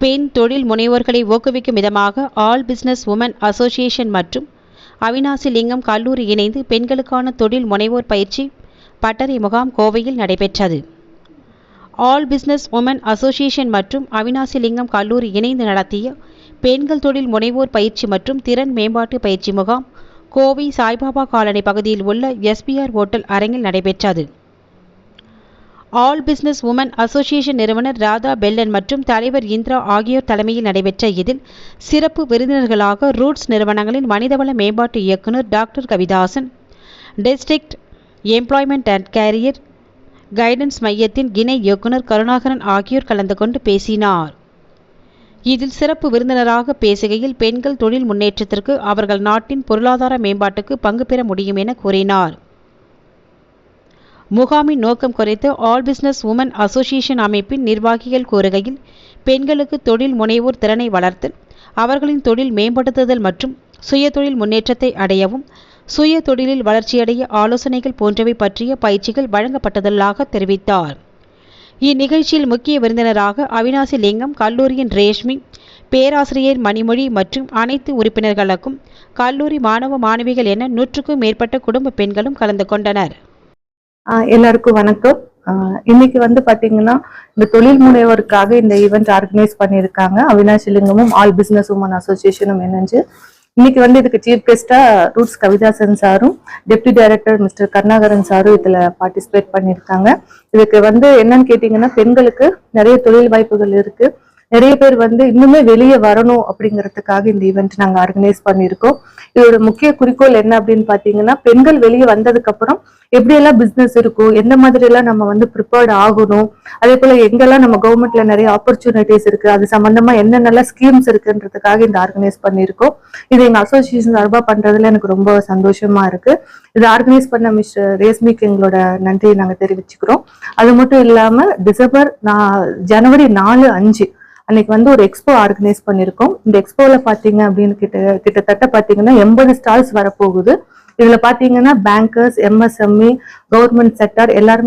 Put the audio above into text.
பெண் தொழில் முனைவோர்களை ஊக்குவிக்கும் விதமாக ஆல் பிசினஸ் உமன் அசோசியேஷன் மற்றும் அவினாசி லிங்கம் கல்லூரி இணைந்து பெண்களுக்கான தொழில் முனைவோர் பயிற்சி பட்டறை முகாம் கோவையில் நடைபெற்றது. ஆல் பிசினஸ் உமன் அசோசியேஷன் மற்றும் அவினாசி லிங்கம் கல்லூரி இணைந்து நடத்திய பெண்கள் தொழில் முனைவோர் பயிற்சி மற்றும் திறன் மேம்பாட்டு பயிற்சி முகாம் கோவை சாய்பாபா காலனி பகுதியில் உள்ள எஸ்பிஆர் ஹோட்டல் அரங்கில் நடைபெற்றது. ஆல் பிசினஸ் உமன் அசோசியேஷன் நிறுவனர் ராதா பெல்லன் மற்றும் தலைவர் இந்திரா ஆகியோர் தலைமையில் நடைபெற்ற இதில் சிறப்பு விருந்தினர்களாக ரூட்ஸ் நிறுவனங்களின் மனிதவள மேம்பாட்டு இயக்குனர் doctor Kavithasan district employment and career guidance மையத்தின் இணை இயக்குனர் கருணாகரன் ஆகியோர் கலந்து கொண்டு பேசினார். இதில் சிறப்பு விருந்தினராக பேசுகையில் பெண்கள் தொழில் முன்னேற்றத்திற்கு அவர்கள் நாட்டின் பொருளாதார மேம்பாட்டுக்கு பங்கு பெற முடியும் என கூறினார். முகாமின் நோக்கம் குறித்து ஆல் பிசினஸ் உமன் அசோசியேஷன் அமைப்பின் நிர்வாகிகள் கூறுகையில் பெண்களுக்கு தொழில் முனைவோர் திறனை வளர்த்தல் அவர்களின் தொழில் மேம்படுத்துதல் மற்றும் சுயதொழில் முன்னேற்றத்தை அடையவும் சுய தொழிலில் வளர்ச்சியடைய ஆலோசனைகள் போன்றவை பற்றிய பயிற்சிகள் வழங்கப்பட்டதாக தெரிவித்தார். இந்நிகழ்ச்சியில் முக்கிய விருந்தினராக அவினாசி லிங்கம் கல்லூரியின் ரேஷ்மி பேராசிரியர் மணிமொழி மற்றும் அனைத்து உறுப்பினர்களுக்கும் கல்லூரி மாணவ மாணவிகள் என நூற்றுக்கும் மேற்பட்ட குடும்ப பெண்களும் கலந்து கொண்டனர். எல்லாருக்கும் வணக்கம். இன்னைக்கு வந்து பாத்தீங்கன்னா இந்த தொழில் முனைவோருக்காக இந்த ஈவெண்ட் ஆர்கனைஸ் பண்ணியிருக்காங்க. அவினாஷி லிங்கமும் ஆல் பிசினஸ் உமன் அசோசியேஷனும் இணைஞ்சு. இன்னைக்கு வந்து இதுக்கு சீஃப் கெஸ்டா ரூட்ஸ் கவிதாசன் சாரும் டெப்டி டைரக்டர் மிஸ்டர் கருணாகரன் சாரும் இதுல பார்ட்டிசிபேட் பண்ணியிருக்காங்க. இதுக்கு வந்து என்னன்னு கேட்டீங்கன்னா பெண்களுக்கு நிறைய தொழில் வாய்ப்புகள் இருக்கு. நிறைய பேர் வந்து இன்னுமே வெளியே வரணும் அப்படிங்கிறதுக்காக இந்த ஈவெண்ட் நாங்கள் ஆர்கனைஸ் பண்ணியிருக்கோம். இதோட முக்கிய குறிக்கோள் என்ன அப்படின்னு பார்த்தீங்கன்னா பெண்கள் வெளியே வந்ததுக்கு அப்புறம் எப்படியெல்லாம் பிஸ்னஸ் இருக்கும் எந்த மாதிரி எல்லாம் நம்ம வந்து ப்ரிப்பேர்ட் ஆகணும் அதே போல எங்கெல்லாம் நம்ம கவர்மெண்ட்ல நிறைய ஆப்பர்ச்சுனிட்டிஸ் இருக்கு அது சம்பந்தமா என்னென்னலாம் ஸ்கீம்ஸ் இருக்குன்றதுக்காக இந்த ஆர்கனைஸ் பண்ணியிருக்கோம். இது எங்க அசோசியேஷன் சார்பாக பண்றதுல எனக்கு ரொம்ப சந்தோஷமா இருக்கு. இது ஆர்கனைஸ் பண்ண மிஸ்டர் ரேஸ்மிக்கு எங்களோட நன்றியை நாங்கள் தெரிவிச்சுக்கிறோம். அது மட்டும் இல்லாமல் டிசம்பர் நான் ஜனவரி நாலு அஞ்சு அன்னைக்கு வந்து ஒரு எக்ஸ்போ ஆர்கனைஸ் பண்ணியிருக்கோம். இந்த எக்ஸ்போவில் பாத்தீங்க அப்படின்னு கிட்ட கிட்டத்தட்ட பாத்தீங்கன்னா எண்பது ஸ்டால்ஸ் வரப்போகுது. இதுல பாத்தீங்கன்னா பேங்கர்ஸ் எம்எஸ்எம்இ கவர்மெண்ட் செக்டர் எல்லாருமே